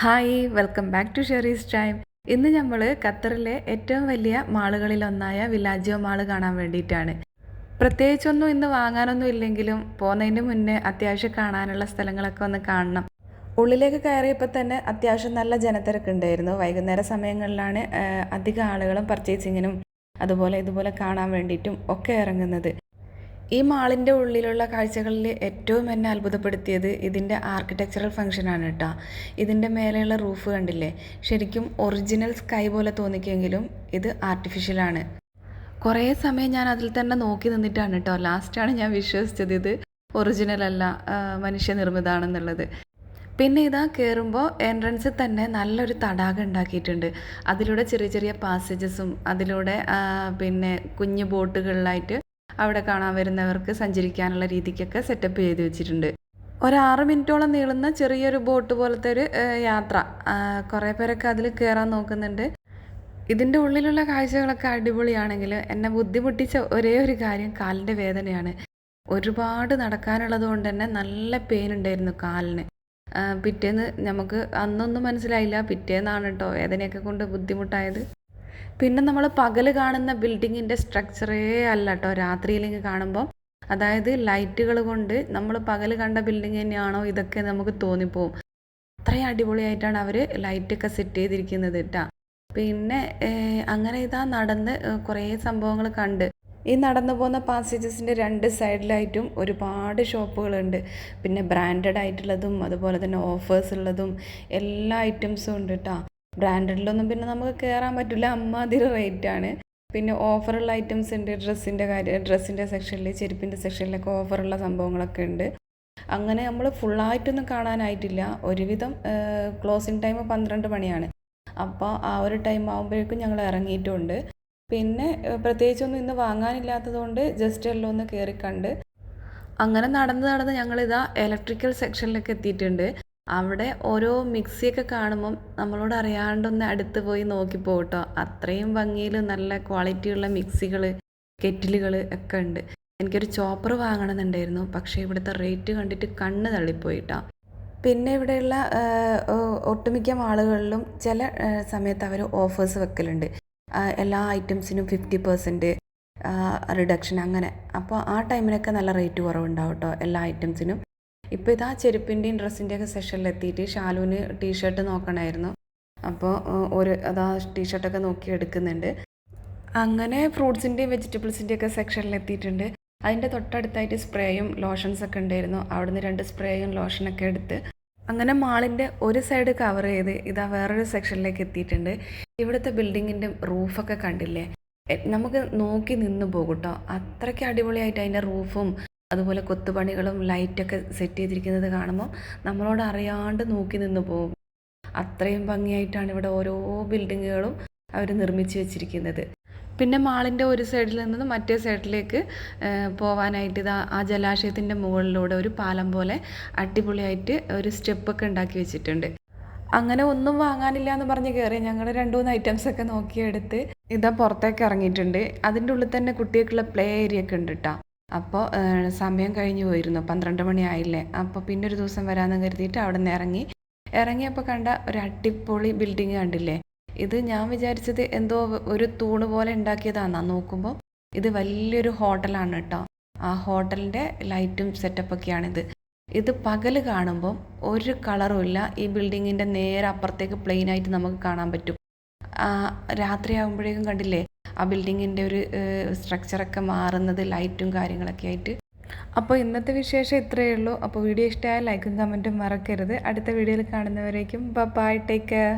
Hi welcome back to Sherry's time ഇന്ന് നമ്മൾ ഖത്തറിലെ ഏറ്റവും വലിയ മാളുകളിലൊന്നായ വിലാജിയോ മാൾ കാണാൻ വേണ്ടിയിട്ടാണ്. പ്രത്യേകിച്ചൊന്നും ഇന്ന് വാങ്ങാനൊന്നും ഇല്ലെങ്കിലും പോകുന്നതിന് മുന്നേ അത്യാവശ്യം കാണാനുള്ള സ്ഥലങ്ങളൊക്കെ ഒന്ന് കാണണം. ഉള്ളിലേക്ക് കയറിയപ്പോൾ തന്നെ അത്യാവശ്യം നല്ല ജനത്തിരക്കുണ്ടായിരുന്നു വൈകുന്നേര സമയങ്ങളിലാണ് അധിക ആളുകളും പർച്ചേസിങ്ങിനും അതുപോലെ ഇതുപോലെ കാണാൻ വേണ്ടിയിട്ടും ഒക്കെ ഇറങ്ങുന്നത്. ഈ മാളിന്റെ ഉള്ളിലുള്ള കാഴ്ചകളിൽ ഏറ്റവും എന്നെ അത്ഭുതപ്പെടുത്തിയത് ഇതിന്റെ ആർക്കിടെക്ചറൽ ഫംഗ്ഷനാണ് കേട്ടോ ഇതിന്റെ മേലെയുള്ള റൂഫ് കണ്ടില്ലേ? ശരിക്കും ഒറിജിനൽ സ്കൈ പോലെ തോന്നിക്കെങ്കിലും ഇത് ആർട്ടിഫിഷ്യലാണ് കുറേ സമയം ഞാൻ അതിൽ തന്നെ നോക്കി നിന്നിട്ടാണ് കേട്ടോ ലാസ്റ്റാണ് ഞാൻ വിശ്വസിച്ചത് ഇത് ഒറിജിനൽ അല്ല ആ, മനുഷ്യനിർമ്മിതമാണെന്നുള്ളത് പിന്നെ ഇതാ കയറുമ്പോൾ എൻട്രൻസിൽ തന്നെ നല്ലൊരു തടാകം ഉണ്ടാക്കിയിട്ടുണ്ട്. അതിലൂടെ ചെറിയ ചെറിയ പാസേജസും അതിലൂടെ പിന്നെ കുഞ്ഞു ബോട്ടുകളിലായിട്ട് അവിടെ കാണാൻ വരുന്നവർക്ക് സഞ്ചരിക്കാനുള്ള രീതിക്കൊക്കെ സെറ്റപ്പ് ചെയ്ത് വെച്ചിട്ടുണ്ട്. ഒരു ആറ് മിനിറ്റോളം നീളുന്ന ചെറിയൊരു ബോട്ട് പോലത്തെ ഒരു യാത്ര. കുറേ പേരൊക്കെ അതിൽ കയറാൻ നോക്കുന്നുണ്ട്. ഇതിന്റെ ഉള്ളിലുള്ള കാഴ്ചകളൊക്കെ അടിപൊളിയാണെങ്കിൽ എന്നെ ബുദ്ധിമുട്ടിച്ച ഒരേ ഒരു കാര്യം കാലിന്റെ വേദനയാണ്. ഒരുപാട് നടക്കാനുള്ളത് കൊണ്ട് തന്നെ നല്ല പെയിൻ ഉണ്ടായിരുന്നു കാലിന്. പിറ്റേന്ന് നമുക്ക് അന്നൊന്നും മനസ്സിലായില്ല. പിറ്റേന്നാണ് കേട്ടോ വേദനയൊക്കെ കൊണ്ട് ബുദ്ധിമുട്ടായത്. പിന്നെ നമ്മൾ പകൽ കാണുന്ന ബിൽഡിങ്ങിന്റെ സ്ട്രക്ചറേ അല്ല കേട്ടോ രാത്രിയിലേക്ക് കാണുമ്പോൾ അതായത് ലൈറ്റുകൾ കൊണ്ട് നമ്മൾ പകൽ കണ്ട ബിൽഡിംഗ് തന്നെയാണോ ഇതൊക്കെ നമുക്ക് തോന്നിപ്പോവും. അത്രയും അടിപൊളിയായിട്ടാണ് അവർ ലൈറ്റൊക്കെ സെറ്റ് ചെയ്തിരിക്കുന്നത് കേട്ടോ പിന്നെ അങ്ങനെ ഇതാ നടന്ന് കുറേ സംഭവങ്ങൾ കണ്ട്. ഈ നടന്നു പോകുന്ന പാസേജസിന്റെ രണ്ട് സൈഡിലായിട്ടും ഒരുപാട് ഷോപ്പുകളുണ്ട് പിന്നെ ബ്രാൻഡഡ് ആയിട്ടുള്ളതും അതുപോലെ തന്നെ ഓഫേഴ്സ് ഉള്ളതും എല്ലാ ഐറ്റംസും ഉണ്ട് കേട്ടോ ബ്രാൻഡഡിലൊന്നും പിന്നെ നമുക്ക് കയറാൻ പറ്റില്ല. അമ്മാതിരി റേറ്റാണ് പിന്നെ ഓഫറുള്ള ഐറ്റംസ് ഉണ്ട്. ഡ്രസ്സിന്റെ കാര്യം ഡ്രസ്സിന്റെ സെക്ഷനിൽ ചെരുപ്പിന്റെ സെക്ഷനിലൊക്കെ ഓഫറുള്ള സംഭവങ്ങളൊക്കെ ഉണ്ട്. അങ്ങനെ നമ്മൾ ഫുള്ളായിട്ടൊന്നും കാണാനായിട്ടില്ല. ഒരുവിധം ക്ലോസിങ് ടൈം പന്ത്രണ്ട് മണിയാണ്. അപ്പോൾ ആ ഒരു ടൈം ആകുമ്പോഴേക്കും ഞങ്ങൾ ഇറങ്ങിയിട്ടുണ്ട്. പിന്നെ പ്രത്യേകിച്ചൊന്നും ഇന്ന് വാങ്ങാനില്ലാത്തതുകൊണ്ട് ജസ്റ്റ് എല്ലാം ഒന്ന് കയറി കണ്ട്. അങ്ങനെ നടന്ന് നടന്ന് ഞങ്ങളിതാ ഇലക്ട്രിക്കൽ സെക്ഷനിലേക്ക് എത്തിയിട്ടുണ്ട്. അവിടെ ഓരോ മിക്സിയൊക്കെ കാണുമ്പം നമ്മളോട് അറിയാണ്ടൊന്ന് അടുത്ത് പോയി നോക്കിപ്പോ കേട്ടോ അത്രയും ഭംഗിയിൽ നല്ല ക്വാളിറ്റിയുള്ള മിക്സികൾ കെറ്റിലുകൾ ഒക്കെ ഉണ്ട്. എനിക്കൊരു ചോപ്പർ വാങ്ങണമെന്നുണ്ടായിരുന്നു പക്ഷേ ഇവിടുത്തെ റേറ്റ് കണ്ടിട്ട് കണ്ണ് തള്ളിപ്പോയിട്ടോ. പിന്നെ ഇവിടെയുള്ള ഒട്ടുമിക്ക ആളുകളിലും ചില സമയത്ത് അവർ ഓഫേഴ്സ് വെക്കലുണ്ട്. എല്ലാ ഐറ്റംസിനും ഫിഫ്റ്റി പെർസെന്റ് റിഡക്ഷൻ അങ്ങനെ. അപ്പോൾ ആ ടൈമിനൊക്കെ നല്ല റേറ്റ് കുറവുണ്ടാവും കേട്ടോ എല്ലാ ഐറ്റംസിനും. ഇപ്പോൾ ഇതാ ചെരുപ്പിന്റെയും ഡ്രസ്സിന്റെയൊക്കെ സെഷനിൽ എത്തിയിട്ട് ഷാലുവിന് ടീഷർട്ട് നോക്കണമായിരുന്നു അപ്പോൾ ഒരു അതാ ടീഷർട്ടൊക്കെ നോക്കി എടുക്കുന്നുണ്ട്. അങ്ങനെ ഫ്രൂട്ട്സിന്റെയും വെജിറ്റബിൾസിന്റെയൊക്കെ സെക്ഷനിൽ എത്തിയിട്ടുണ്ട്. അതിന്റെ തൊട്ടടുത്തായിട്ട് സ്പ്രേയും ലോഷൻസൊക്കെ ഉണ്ടായിരുന്നു. അവിടുന്ന് രണ്ട് സ്പ്രേയും ലോഷനൊക്കെ എടുത്ത് അങ്ങനെ മാളിന്റെ ഒരു സൈഡ് കവർ ചെയ്ത് ഇതാ വേറൊരു സെക്ഷനിലേക്ക് എത്തിയിട്ടുണ്ട്. ഇവിടുത്തെ ബിൽഡിങ്ങിന്റെ റൂഫൊക്കെ കണ്ടില്ലേ? നമുക്ക് നോക്കി നിന്ന് പോകും കേട്ടോ അത്രയ്ക്ക് അടിപൊളിയായിട്ട് അതിന്റെ റൂഫും അതുപോലെ കൊത്തുപണികളും ലൈറ്റൊക്കെ സെറ്റ് ചെയ്തിരിക്കുന്നത് കാണുമ്പോൾ നമ്മളോട് അറിയാണ്ട് നോക്കി നിന്ന് പോകും. അത്രയും ഭംഗിയായിട്ടാണ് ഇവിടെ ഓരോ ബിൽഡിങ്ങുകളും അവർ നിർമ്മിച്ച് വെച്ചിരിക്കുന്നത്. പിന്നെ മാളിന്റെ ഒരു സൈഡിൽ നിന്ന് മറ്റേ സൈഡിലേക്ക് പോവാനായിട്ട് ഇതാ ആ ജലാശയത്തിന്റെ മുകളിലൂടെ ഒരു പാലം പോലെ അടിപൊളിയായിട്ട് ഒരു സ്റ്റെപ്പൊക്കെ ഉണ്ടാക്കി വെച്ചിട്ടുണ്ട്. അങ്ങനെ ഒന്നും വാങ്ങാനില്ല എന്ന് പറഞ്ഞ് കയറി ഞങ്ങൾ രണ്ട് മൂന്ന് ഐറ്റംസ് ഒക്കെ നോക്കിയെടുത്ത് ഇതാ പുറത്തേക്ക് ഇറങ്ങിയിട്ടുണ്ട്. അതിന്റെ ഉള്ളിൽ തന്നെ കുട്ടികൾക്കുള്ള പ്ലേ ഏരിയ ഒക്കെ ഉണ്ട് കേട്ടോ അപ്പോൾ സമയം കഴിഞ്ഞു പോയിരുന്നു. പന്ത്രണ്ട് മണി ആയില്ലേ. അപ്പോൾ പിന്നെ ഒരു ദിവസം വരാമെന്ന് കരുതിയിട്ട് അവിടെ നിന്ന് ഇറങ്ങി. ഇറങ്ങിയപ്പോൾ കണ്ട ഒരു അടിപൊളി ബിൽഡിങ് കണ്ടില്ലേ? ഇത് ഞാൻ വിചാരിച്ചത് എന്തോ ഒരു തൂണ് പോലെ ഉണ്ടാക്കിയതാണെന്നാ നോക്കുമ്പോൾ ഇത് വലിയൊരു ഹോട്ടലാണ് കേട്ടോ ആ ഹോട്ടലിന്റെ ലൈറ്റും സെറ്റപ്പൊക്കെയാണിത്. ഇത് പകൽ കാണുമ്പം ഒരു കളറുമില്ല ഈ ബിൽഡിങ്ങിന്റെ നേരെ അപ്പുറത്തേക്ക് പ്ലെയിനായിട്ട് നമുക്ക് കാണാൻ പറ്റും. രാത്രിയാകുമ്പോഴേക്കും കണ്ടില്ലേ? ആ ബിൽഡിങ്ങിന്റെ ഒരു സ്ട്രക്ചറൊക്കെ മാറുന്നത് ലൈറ്റും കാര്യങ്ങളൊക്കെ ആയിട്ട്. അപ്പോൾ ഇന്നത്തെ വിശേഷം ഇത്രയേ ഉള്ളൂ. അപ്പോൾ വീഡിയോ ഇഷ്ടമായ ലൈക്കും കമന്റും മറക്കരുത്. അടുത്ത വീഡിയോയിൽ കാണുന്നവരേക്കും. Bye take care